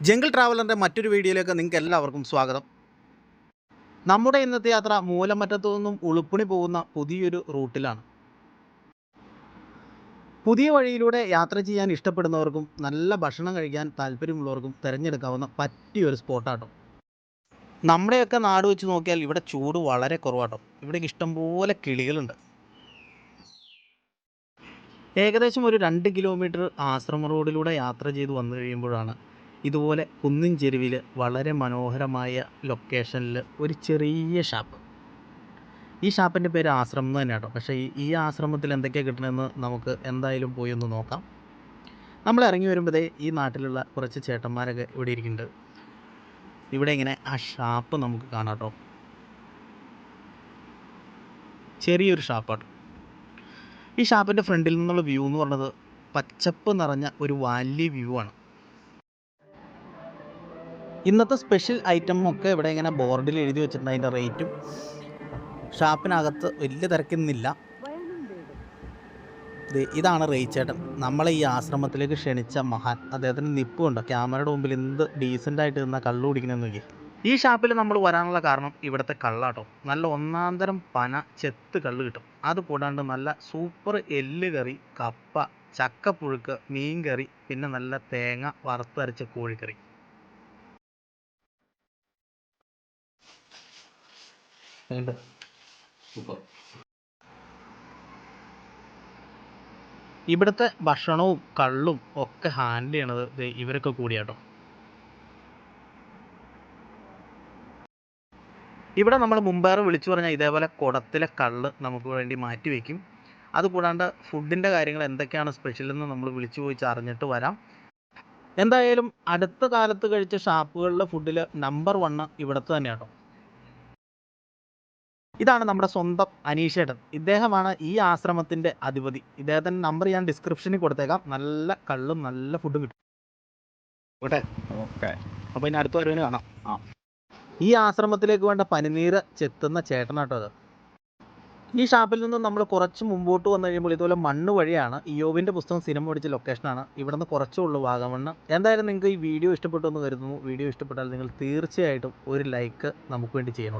Jungle ട്രാവലറിന്റെ മറ്റൊരു വീഡിയോയിലേക്ക് നിങ്ങൾക്ക് എല്ലാവർക്കും സ്വാഗതം. നമ്മുടെ ഇന്നത്തെ യാത്ര മൂലമറ്റത്തു നിന്നും ഉളുപ്പണി പോകുന്ന പുതിയൊരു റൂട്ടിലാണ്. പുതിയ വഴിയിലൂടെ യാത്ര ചെയ്യാൻ ഇഷ്ടപ്പെടുന്നവർക്കും നല്ല ഭക്ഷണം കഴിക്കാൻ താല്പര്യമുള്ളവർക്കും തിരഞ്ഞെടുക്കാവുന്ന പറ്റിയൊരു സ്പോട്ടാട്ടോ. നമ്മുടെയൊക്കെ നാട് വെച്ച് നോക്കിയാൽ ഇവിടെ ചൂട് വളരെ കുറവാട്ടോ. ഇവിടെ ഇഷ്ടംപോലെ കിളികളുണ്ട്. ഏകദേശം ഒരു രണ്ട് കിലോമീറ്റർ ആശ്രമ റോഡിലൂടെ യാത്ര ചെയ്ത് വന്നു കഴിയുമ്പോഴാണ് ഇതുപോലെ കുന്നിൻ ചെരുവിൽ വളരെ മനോഹരമായ ലൊക്കേഷനിൽ ഒരു ചെറിയ ഷാപ്പ് ഈ ഷാപ്പിന്റെ പേര് ആശ്രമം തന്നെ കേട്ടോ പക്ഷേ ഈ ആശ്രമത്തിൽ എന്തൊക്കെയാണ് കിട്ടണമെന്ന് നമുക്ക് എന്തായാലും പോയി ഒന്ന് നോക്കാം. നമ്മൾ ഇറങ്ങി വരുമ്പോഴേ ഈ നാട്ടിലുള്ള കുറച്ച് ചേട്ടന്മാരൊക്കെ ഇവിടെ ഇരിക്കുന്നുണ്ട്. ഇവിടെ ഇങ്ങനെ ആ ഷാപ്പ് നമുക്ക് കാണാം കേട്ടോ ചെറിയൊരു ഷാപ്പാണ് ഈ ഷാപ്പിന്റെ ഫ്രണ്ടിൽ നിന്നുള്ള വ്യൂ എന്ന് പറയുന്നത് പച്ചപ്പ് നിറഞ്ഞ ഒരു വലിയ വ്യൂ ആണ്. ഇന്നത്തെ സ്പെഷ്യൽ ഐറ്റം ഒക്കെ ഇവിടെ ഇങ്ങനെ ബോർഡിൽ എഴുതി വെച്ചിട്ടുണ്ട് അതിന്റെ റേറ്റും ഷാപ്പിനകത്ത് വലിയ തിരക്കുന്നില്ല ഇതാണ് റേച്ചേട്ടൻ നമ്മളെ ഈ ആശ്രമത്തിലേക്ക് ക്ഷണിച്ച മഹാൻ. അദ്ദേഹത്തിന് നിപ്പുണ്ടോ ക്യാമറയുടെ മുമ്പിൽ എന്ത് ഡീസന്റ് ആയിട്ട് നിന്ന കള്ളു കുടിക്കണമെന്ന് നോക്കി ഈ ഷാപ്പിൽ നമ്മൾ വരാനുള്ള കാരണം ഇവിടുത്തെ കള്ളാട്ടോ. നല്ല ഒന്നാന്തരം പന ചെത്ത് കള്ള് കിട്ടും. അത് കൂടാണ്ട് നല്ല സൂപ്പർ എല്ല് കറി കപ്പ ചക്കപ്പുഴുക്ക് മീൻ കറി പിന്നെ നല്ല തേങ്ങ വറുത്തരച്ച കോഴിക്കറി. ഉണ്ട് സൂപ്പർ. ഇവിടുത്തെ ഭക്ഷണവും കള്ളും ഒക്കെ ഹാൻഡിൽ ചെയ്യണത് ഇവരൊക്കെ കൂടിയാട്ടോ. ഇവിടെ നമ്മൾ മുമ്പേറെ വിളിച്ചു പറഞ്ഞാൽ ഇതേപോലെ കുടത്തിലെ കള്ള് നമുക്ക് വേണ്ടി മാറ്റി വയ്ക്കും അതുകൂടാണ്ട് ഫുഡിന്റെ കാര്യങ്ങൾ എന്തൊക്കെയാണ് സ്പെഷ്യൽ എന്ന് നമ്മൾ വിളിച്ചു പോയി അറിഞ്ഞിട്ട് വരാം. എന്തായാലും അടുത്ത കാലത്ത് കഴിച്ച ഷാപ്പുകളിലെ ഫുഡിൽ നമ്പർ വണ്ണ് ഇവിടുത്തെ തന്നെയാട്ടോ. ഇതാണ് നമ്മുടെ സ്വന്തം അനീഷേട്ടൻ. ഇദ്ദേഹമാണ് ഈ ആശ്രമത്തിന്റെ അധിപതി. ഇദ്ദേഹത്തിന്റെ നമ്പർ ഞാൻ ഡിസ്ക്രിപ്ഷനിൽ കൊടുത്തേക്കാം. നല്ല കള്ളും നല്ല ഫുഡും കിട്ടും. ഓട്ടെ ഓക്കെ. അപ്പോൾ ഇനി അടുത്ത വരവിന് കാണാം. ആ. ഈ ആശ്രമത്തിലേക്ക് വേണ്ട പനിനീര് ചെത്തുന്ന ചേട്ടനാട്ടോ അത്. ഈ ഷാപ്പിൽ നിന്ന് നമ്മൾ കുറച്ച് മുമ്പോട്ട് വന്നു കഴിയുമ്പോൾ ഇതുപോലെ മണ്ണ് വഴിയാണ് ഇയോബിന്റെ പുസ്തകം സിനിമ പഠിച്ച ലൊക്കേഷനാണ് ഇവിടുന്ന് കുറച്ചേ ഉള്ളൂ വാഗമണ്ണ്. എന്തായാലും നിങ്ങൾക്ക് ഈ വീഡിയോ ഇഷ്ടപ്പെട്ടു എന്ന് കരുതുന്നു. വീഡിയോ ഇഷ്ടപ്പെട്ടാൽ നിങ്ങൾ തീർച്ചയായിട്ടും ഒരു ലൈക്ക് നമുക്ക് വേണ്ടി ചെയ്യണം